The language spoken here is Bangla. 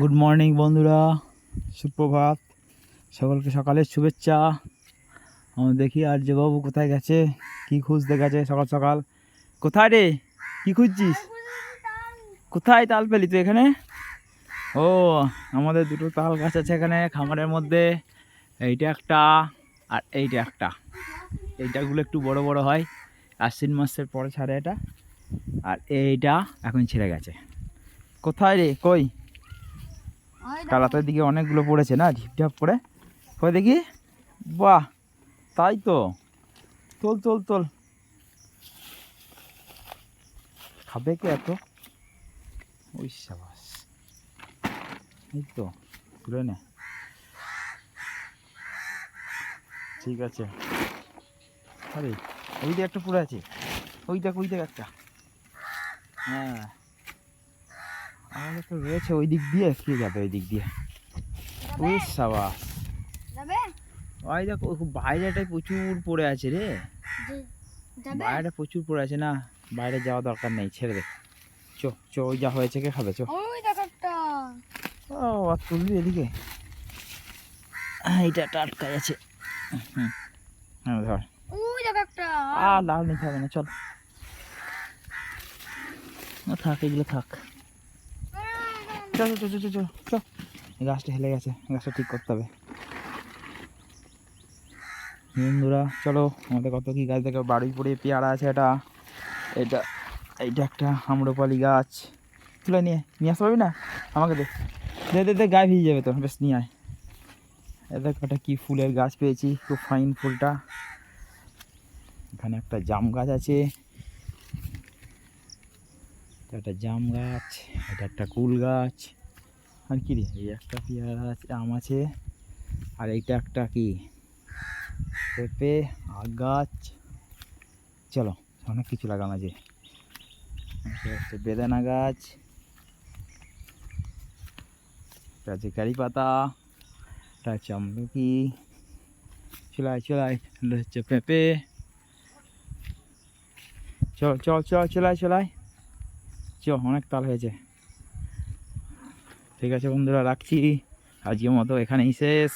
গুড মর্নিং বন্ধুরা। সুপ্রভাত। সকলকে সকালের শুভেচ্ছা। দেখি আর যে বাবু কোথায় গেছে, কি খুঁজতে গেছে সকাল সকাল। কোথায় রে? কি খুঁজছিস? কোথায় তাল পেলি তুই এখানে? ও, আমাদের দুটো তাল গাছ আছে এখানে, খামারের মধ্যে। এইটা একটা আর এইটা একটা। এইটাগুলো একটু বড় বড় হয়। আশ্বিন মাসের পরে ছাড়ে এটা। আর এইটা এখন ছেড়ে গেছে। কোথায় রে? কই? কালাতের দিকে অনেকগুলো পড়েছে না? ঢিপঢাপ করে। কই দেখি? বাহ, তাই তো। তোল তোল তোল। খাবে কে এত? ওই সাবাস। এই তো, তুলে নে। ঠিক আছে। আরে, ওই দিকে একটা পড়ে আছে। ওই দেখ ওই দেখ একটা। হ্যাঁ। আমাদের তো রয়েছে ওই দিক দিয়ে কে যাবে ওই দিক দিয়ে ওই যাবে? ওই দেখ বাইরেটাই প্রচুর পড়ে আছে রে। বাইরে প্রচুর পড়ে আছে না বাইরে যাওয়া দরকার নেই ছেড়ে দে। চো চো ওই যা হয়েছে কে খাবে চো। ও আর তুলবি এদিকে? এইটা টাটকা আছে। হুম হ্যাঁ ধর। আর লাল নিতে হবে না চল। থাক এগুলো থাক। চল চল গাছটা হেলে গেছে গাছটা ঠিক করতে হবে। বন্ধুরা, চলো, আমাদের কত কি গাছ দেখো বাড়ি পড়ে পেয়ারা আছে এটা। এটা, এইটা একটা আম্রপালি গাছ। তুলে নিয়ে নিয়ে আসতে পারবি না? আমাকে দে দে দে গায়ে ভিজে যাবে তো, বেশ, নিয়ে আয়। এটা একটা কি ফুলের গাছ পেয়েছি, খুব ফাইন ফুলটা। এখানে একটা জাম গাছ আছে। একটা জাম গাছ, এটা একটা কুল গাছ। আর কি রে, এই একটা পেয়ারা আছে, আম আছে, আর এইটা একটা কি? পেঁপে আগ গাছ। চলো, অনেক কিছু লাগানো আছে। হচ্ছে বেদানা গাছ। এটা হচ্ছে কারি পাতা। এটা হচ্ছে আমলকি। চলাই চলাই, এটা হচ্ছে পেঁপে। চল চল চল, চলাই চলাই। চ অনেক তাল হয়েছে। ঠিক আছে বন্ধুরা রাখছি। আজকের মতো এখানেই শেষ।